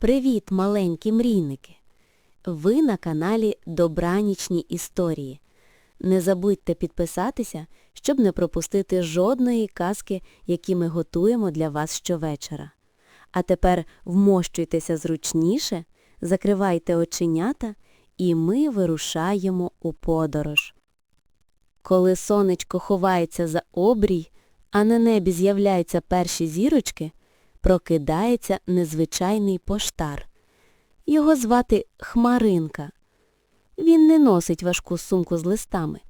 Привіт, маленькі мрійники! Ви на каналі Добранічні історії. Не забудьте підписатися, щоб не пропустити жодної казки, які ми готуємо для вас щовечора. А тепер вмощуйтеся зручніше, закривайте оченята, і ми вирушаємо у подорож. Коли сонечко ховається за обрій, а на небі з'являються перші зірочки, прокидається незвичайний поштар. Його звати Хмаринка. Він не носить важку сумку з листами.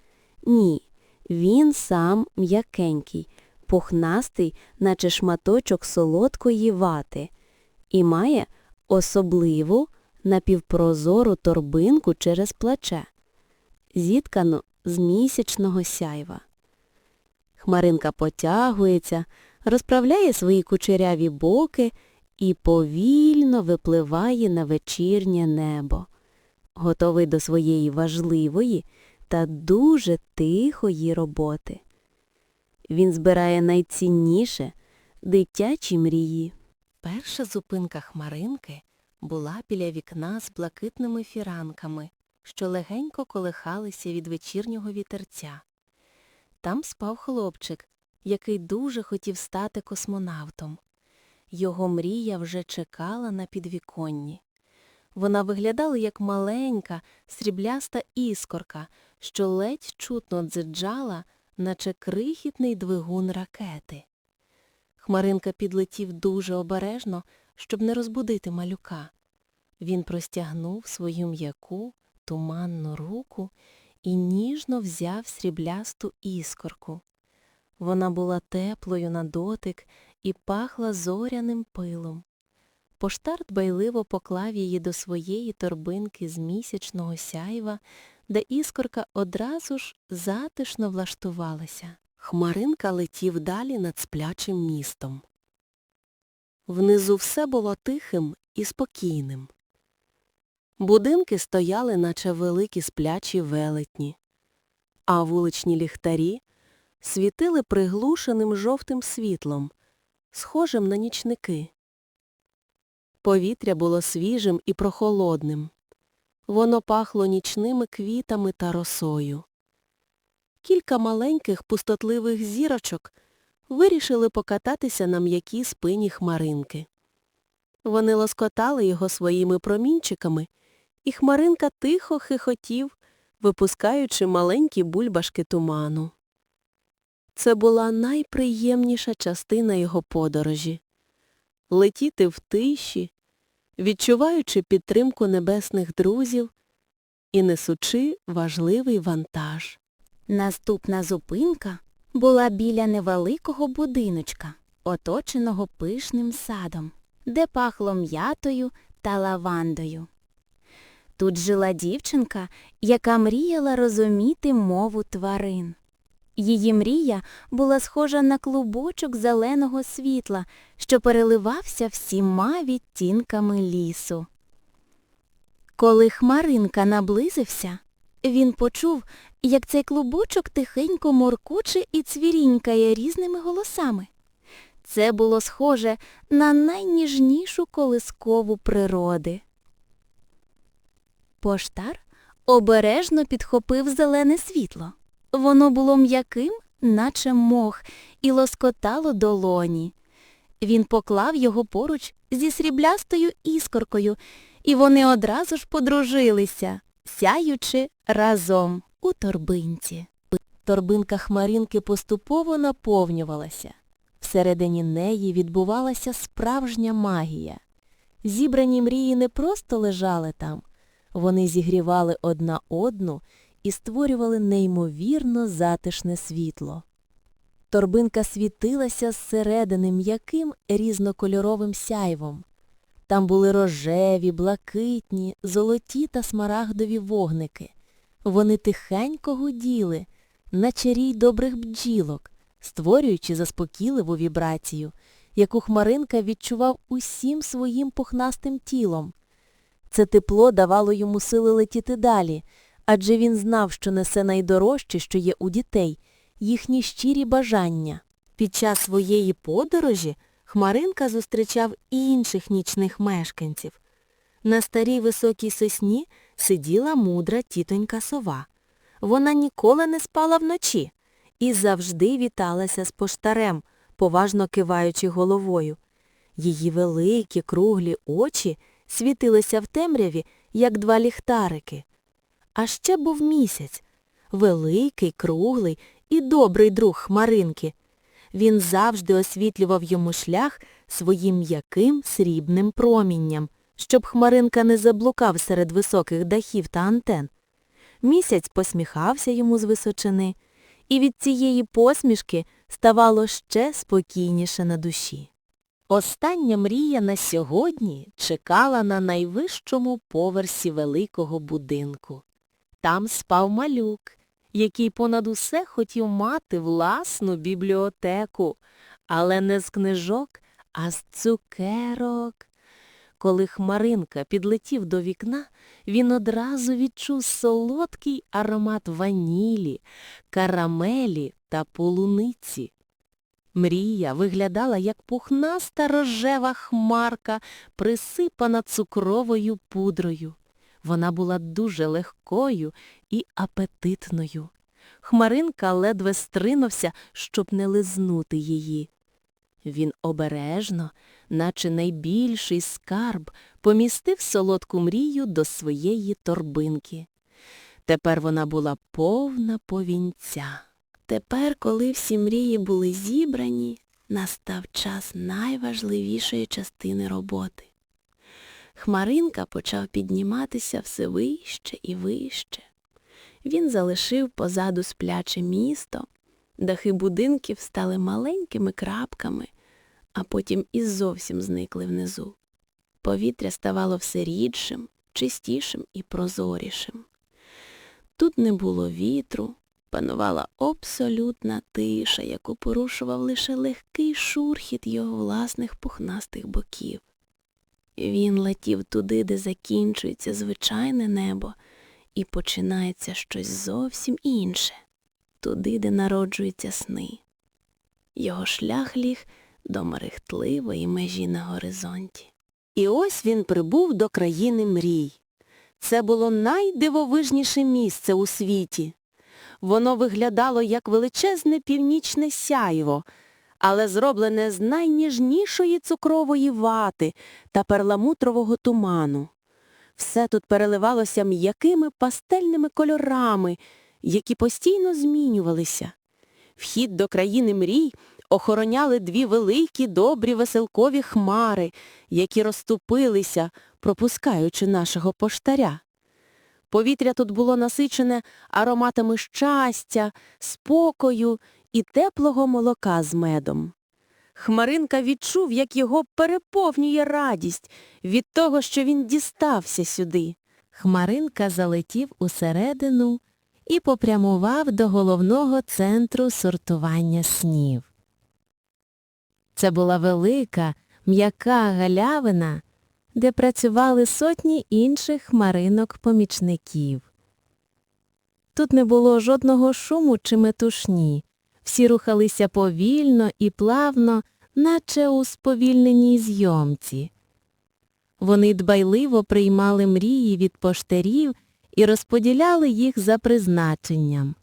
Ні, він сам м'якенький, пухнастий, наче шматочок солодкої вати, і має особливу напівпрозору торбинку через плече, зіткану з місячного сяйва. Хмаринка потягується, розправляє свої кучеряві боки і повільно випливає на вечірнє небо, готовий до своєї важливої та дуже тихої роботи. Він збирає найцінніше дитячі мрії. Перша зупинка хмаринки була біля вікна з блакитними фіранками, що легенько колихалися від вечірнього вітерця. Там спав хлопчик, який дуже хотів стати космонавтом. Його мрія вже чекала на підвіконні. Вона виглядала як маленька, срібляста іскорка, що ледь чутно дзиджала, наче крихітний двигун ракети. Хмаринка підлетів дуже обережно, щоб не розбудити малюка. Він простягнув свою м'яку, туманну руку і ніжно взяв сріблясту іскорку. Вона була теплою на дотик і пахла зоряним пилом. Поштар дбайливо поклав її до своєї торбинки з місячного сяйва, де іскорка одразу ж затишно влаштувалася. Хмаринка летів далі над сплячим містом. Внизу все було тихим і спокійним. Будинки стояли, наче великі сплячі велетні, а вуличні ліхтарі світили приглушеним жовтим світлом, схожим на нічники. Повітря було свіжим і прохолодним. Воно пахло нічними квітами та росою. Кілька маленьких пустотливих зірочок вирішили покататися на м'якій спині хмаринки. Вони лоскотали його своїми промінчиками, і хмаринка тихо хихотів, випускаючи маленькі бульбашки туману. Це була найприємніша частина його подорожі летіти в тиші, відчуваючи підтримку небесних друзів і несучи важливий вантаж. Наступна зупинка була біля невеликого будиночка, оточеного пишним садом, де пахло м'ятою та лавандою. Тут жила дівчинка, яка мріяла розуміти мову тварин. Її мрія була схожа на клубочок зеленого світла, що переливався всіма відтінками лісу. Коли хмаринка наблизився, він почув, як цей клубочок тихенько моркоче і цвірінькає різними голосами. Це було схоже на найніжнішу колискову природи. Поштар обережно підхопив зелене світло. Воно було м'яким, наче мох, і лоскотало долоні. Він поклав його поруч зі сріблястою іскоркою, і вони одразу ж подружилися, сяючи разом у торбинці. Торбинка хмаринки поступово наповнювалася. Всередині неї відбувалася справжня магія. Зібрані мрії не просто лежали там, вони зігрівали одна одну і створювали неймовірно затишне світло. Торбинка світилася зсередини м'яким різнокольоровим сяйвом. Там були рожеві, блакитні, золоті та смарагдові вогники. Вони тихенько гуділи, наче рій добрих бджілок, створюючи заспокійливу вібрацію, яку хмаринка відчував усім своїм пухнастим тілом. Це тепло давало йому сили летіти далі, адже він знав, що несе найдорожче, що є у дітей, їхні щирі бажання. Під час своєї подорожі Хмаринка зустрічав інших нічних мешканців. На старій високій сосні сиділа мудра тітонька сова. Вона ніколи не спала вночі і завжди віталася з поштарем, поважно киваючи головою. Її великі круглі очі світилися в темряві, як два ліхтарики. А ще був місяць, великий, круглий і добрий друг Хмаринки. Він завжди освітлював йому шлях своїм м'яким срібним промінням, щоб Хмаринка не заблукав серед високих дахів та антен. Місяць посміхався йому з височини, і від цієї посмішки ставало ще спокійніше на душі. Остання мрія на сьогодні чекала на найвищому поверсі великого будинку. Там спав малюк, який понад усе хотів мати власну бібліотеку, але не з книжок, а з цукерок. Коли Хмаринка підлетів до вікна, він одразу відчув солодкий аромат ванілі, карамелі та полуниці. Мрія виглядала як пухнаста рожева хмарка, присипана цукровою пудрою. Вона була дуже легкою і апетитною. Хмаринка ледве стринувся, щоб не лизнути її. Він обережно, наче найбільший скарб, помістив солодку мрію до своєї торбинки. Тепер вона була повна повінця. Тепер, коли всі мрії були зібрані, настав час найважливішої частини роботи. Хмаринка почав підніматися все вище і вище. Він залишив позаду спляче місто, дахи будинків стали маленькими крапками, а потім і зовсім зникли внизу. Повітря ставало все рідшим, чистішим і прозорішим. Тут не було вітру, панувала абсолютна тиша, яку порушував лише легкий шурхіт його власних пухнастих боків. Він летів туди, де закінчується звичайне небо, і починається щось зовсім інше, туди, де народжуються сни. Його шлях ліг до мерехтливої межі на горизонті. І ось він прибув до країни мрій. Це було найдивовижніше місце у світі. Воно виглядало як величезне північне сяйво, але зроблене з найніжнішої цукрової вати та перламутрового туману. Все тут переливалося м'якими пастельними кольорами, які постійно змінювалися. Вхід до країни мрій охороняли дві великі добрі веселкові хмари, які розступилися, пропускаючи нашого поштаря. Повітря тут було насичене ароматами щастя, спокою і теплого молока з медом. Хмаринка відчув, як його переповнює радість від того, що він дістався сюди. Хмаринка залетів усередину і попрямував до головного центру сортування снів. Це була велика, м'яка галявина, де працювали сотні інших хмаринок-помічників. Тут не було жодного шуму чи метушні. Всі рухалися повільно і плавно, наче у сповільненій зйомці. Вони дбайливо приймали мрії від поштарів і розподіляли їх за призначенням.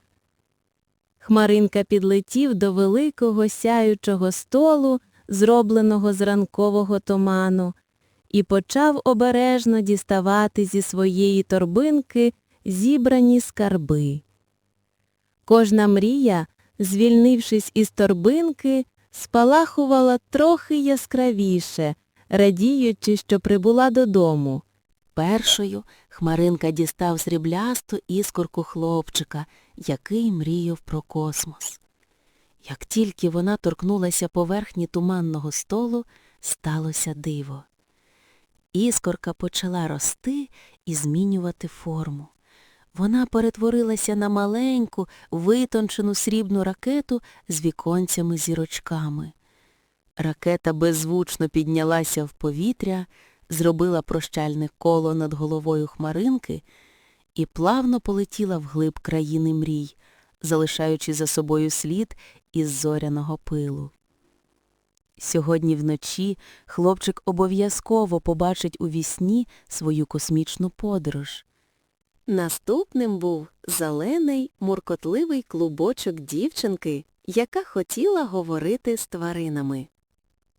Хмаринка підлетів до великого сяючого столу, зробленого з ранкового туману, і почав обережно діставати зі своєї торбинки зібрані скарби. Кожна мрія, звільнившись із торбинки, спалахувала трохи яскравіше, радіючи, що прибула додому. Першою Хмаринка дістав сріблясту іскорку хлопчика, який мріяв про космос. Як тільки вона торкнулася поверхні туманного столу, сталося диво. Іскорка почала рости і змінювати форму. Вона перетворилася на маленьку, витончену срібну ракету з віконцями-зірочками. Ракета беззвучно піднялася в повітря, зробила прощальне коло над головою хмаринки і плавно полетіла вглиб країни мрій, залишаючи за собою слід із зоряного пилу. Сьогодні вночі хлопчик обов'язково побачить у вісні свою космічну подорож. Наступним був зелений, муркотливий клубочок дівчинки, яка хотіла говорити з тваринами.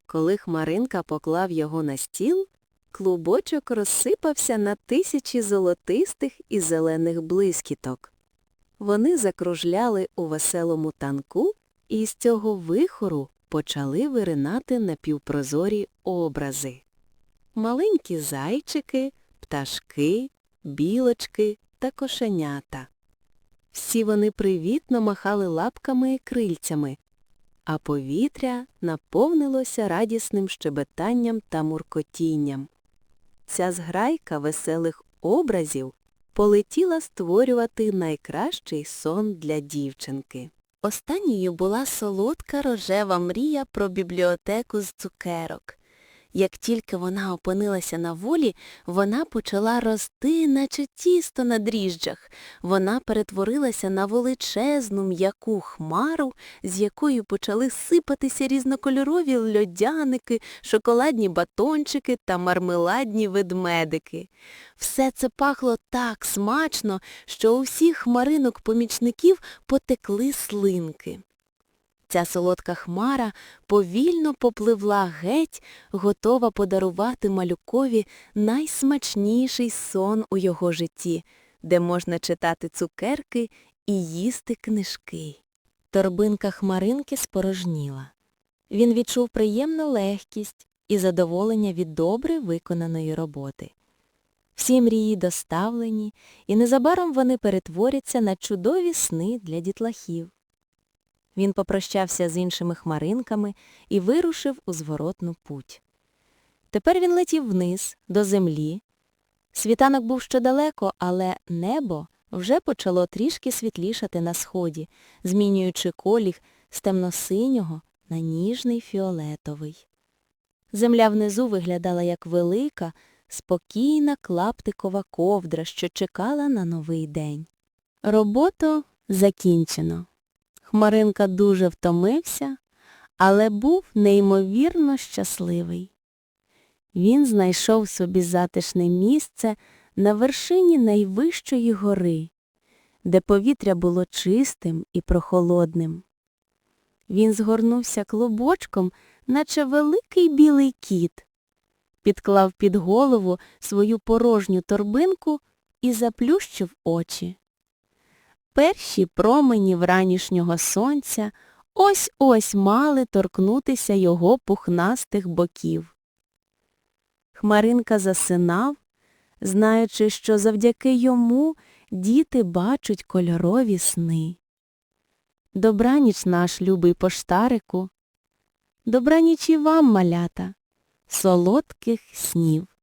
Коли Хмаринка поклав його на стіл, клубочок розсипався на тисячі золотистих і зелених блискіток. Вони закружляли у веселому танку, і з цього вихору почали виринати напівпрозорі образи. Маленькі зайчики, пташки, білочки та кошенята. Всі вони привітно махали лапками і крильцями, а повітря наповнилося радісним щебетанням та муркотінням. Ця зграйка веселих образів полетіла створювати найкращий сон для дівчинки. Останньою була солодка рожева мрія про бібліотеку з цукерок. Як тільки вона опинилася на волі, вона почала рости, наче тісто на дріжджах. Вона перетворилася на величезну м'яку хмару, з якою почали сипатися різнокольорові льодяники, шоколадні батончики та мармеладні ведмедики. Все це пахло так смачно, що у всіх хмаринок помічників потекли слинки. Ця солодка хмара повільно попливла геть, готова подарувати малюкові найсмачніший сон у його житті, де можна читати цукерки і їсти книжки. Торбинка хмаринки спорожніла. Він відчув приємну легкість і задоволення від добре виконаної роботи. Всі мрії доставлені, і незабаром вони перетворяться на чудові сни для дітлахів. Він попрощався з іншими хмаринками і вирушив у зворотну путь. Тепер він летів вниз, до землі. Світанок був ще далеко, але небо вже почало трішки світлішати на сході, змінюючи колір з темно-синього на ніжний фіолетовий. Земля внизу виглядала як велика, спокійна клаптикова ковдра, що чекала на новий день. Роботу закінчено. Хмаринка дуже втомився, але був неймовірно щасливий. Він знайшов собі затишне місце на вершині найвищої гори, де повітря було чистим і прохолодним. Він згорнувся клубочком, наче великий білий кіт, підклав під голову свою порожню торбинку і заплющив очі. Перші промені вранішнього сонця ось-ось мали торкнутися його пухнастих боків. Хмаринка засинав, знаючи, що завдяки йому діти бачать кольорові сни. Добраніч наш любий поштарику. Добраніч і вам, малята, солодких снів.